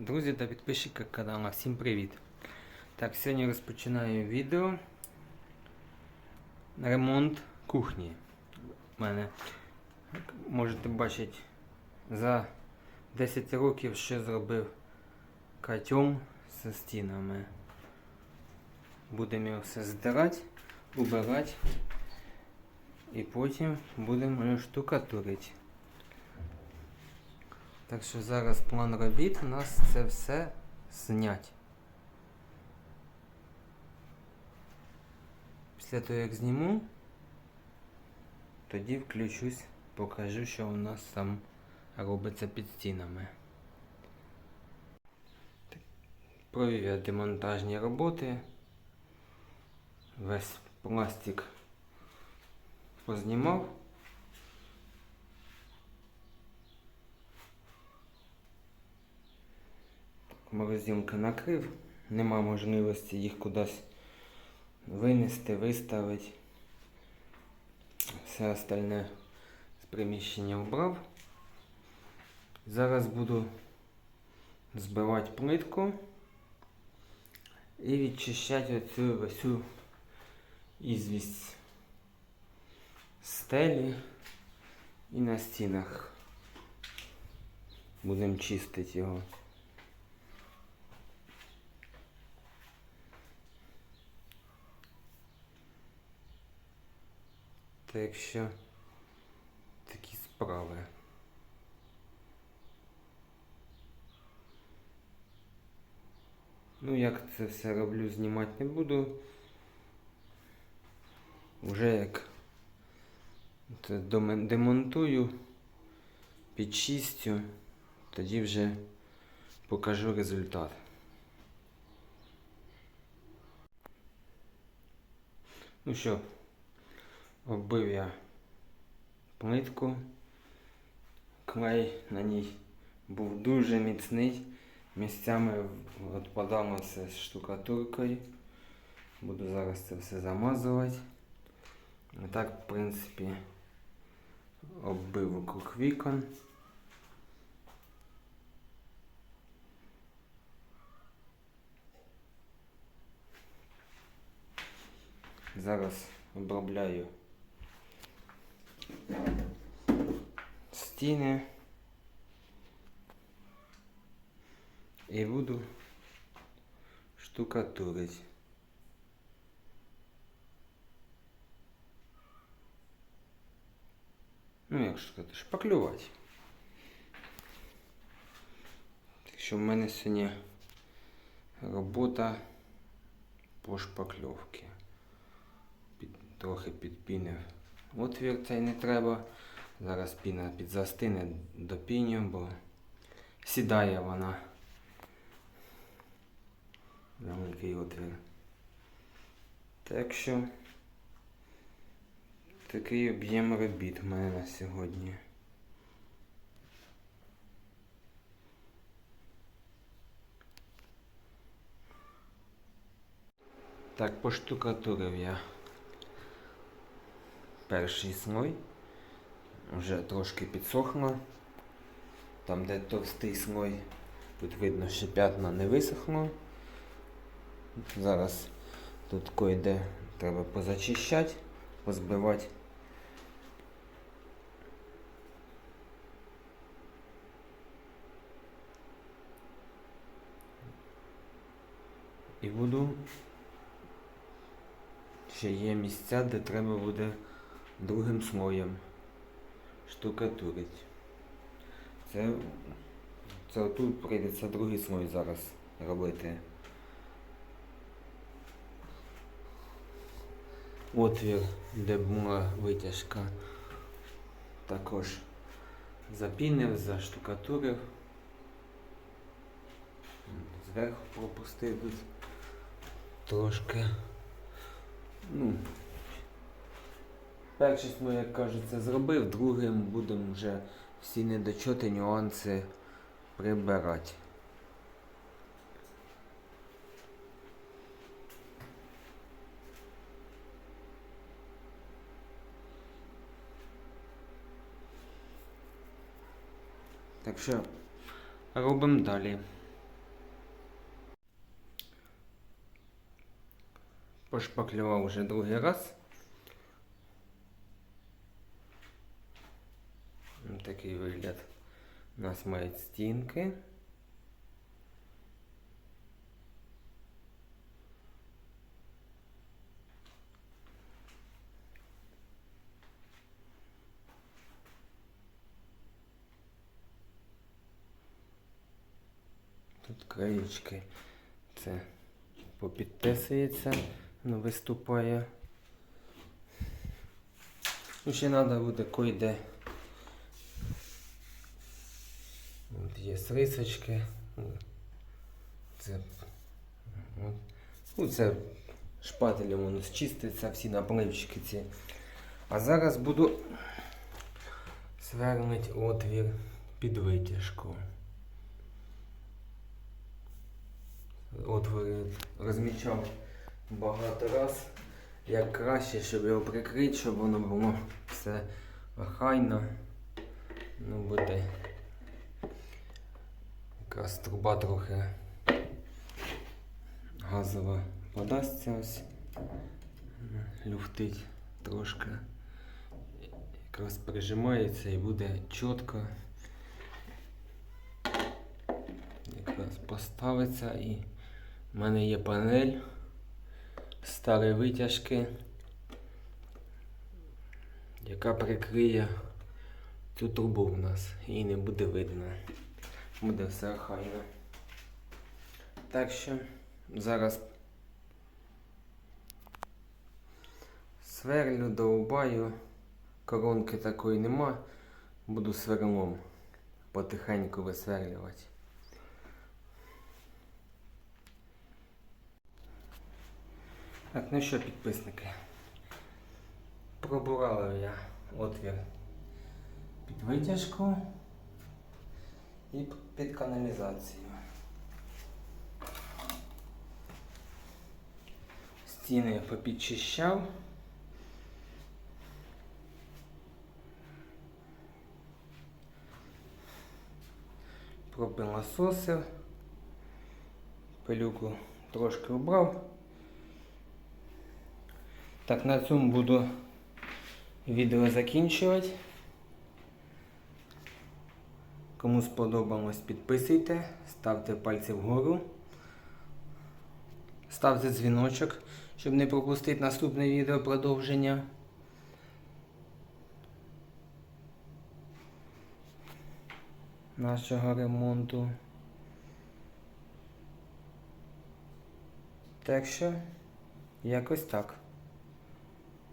Друзі та підписчики каналу, всім привіт! Так, сьогодні розпочинаю відео. Ремонт кухні. У мене, як можете бачити, за 10 років ще зробив котел зі стінами. Будемо його все здирати, убирати і потім будемо штукатурити. Так що зараз план робіт у нас це все знять. Після того як зніму, тоді включусь, покажу, що у нас там робиться під стінами. Провів я демонтажні роботи. Весь пластик познімав. Морозилка накрив, нема можливості їх кудись винести, виставити. Все остальне з приміщення вбрав. Зараз буду збивати плитку і відчищати оцю всю ізвість стелі і на стінах. Будемо чистити його. Так що такі справи. Ну, як це все роблю, знімати не буду. Уже як це демонтую, підчистю, тоді вже покажу результат. Ну що, Оббив я плитку. Клей на ній був дуже міцний. Місцями відпадало все з штукатуркою. Буду зараз це все замазувати. І так, в принципі, оббив вокруг вікон. Зараз обробляю стіни і буду штукатурити. Ну, як сказати, шпаклювати. Так що в мене сьогодні робота по шпакльовці. Під, трохи підпінив отвір цей не треба. Зараз піна підзастине до піню, бо сідає вона. Великий отвір. Так що такий об'єм робіт в мене на сьогодні. Так, поштукатурив я перший слой. Вже трошки підсохло. Там, де товстий слой, тут видно, що п'ятна не висохло. Зараз тут койде треба позачищати, позбивати. І буду ще є місця, де треба буде другим слоєм штукатурить. Це, це тут прийдеться другий слой зараз робити. Отвір, де була витяжка, також запінив, заштукатурив. Зверху пропустив тут трошки. Ну, Першість ми, як кажуть, зробив, другим будемо вже всі недочоти, нюанси прибирати. Так що робимо далі. Пошпаклював вже другий раз. Такий вигляд. У нас мають стінки. Тут краєчки це попідтесується, воно виступає. Ну, ще треба буде койде. Є рисочки. Це, от. Ну, це шпателем воно зчиститься, всі напливчики ці. А зараз буду свернути отвір під витяжку. отвори розмічав багато раз. Як краще, щоб його прикрити, щоб воно було все охайно. Ну буде якраз труба трохи газова подасться ось. Люфтить трошки. Якраз прижимається і буде чітко. Якраз поставиться і у мене є панель старої витяжки, яка прикриє цю трубу у нас і не буде видно. Буде все охайно. Так що зараз сверлю, довбаю, коронки такої нема, буду сверлом потихеньку висверлювати. Так, ну що, підписники. Пробурав я отвір під витяжку і під каналізацію. Стіни я попідчищав. Пропилососив. Пилюку трошки убрав. Так, на цьому буду відео закінчувати. Кому сподобалось, підписуйте, ставте пальці вгору, ставте дзвіночок, щоб не пропустити наступне відео продовження. Нашого ремонту. Так що, якось так.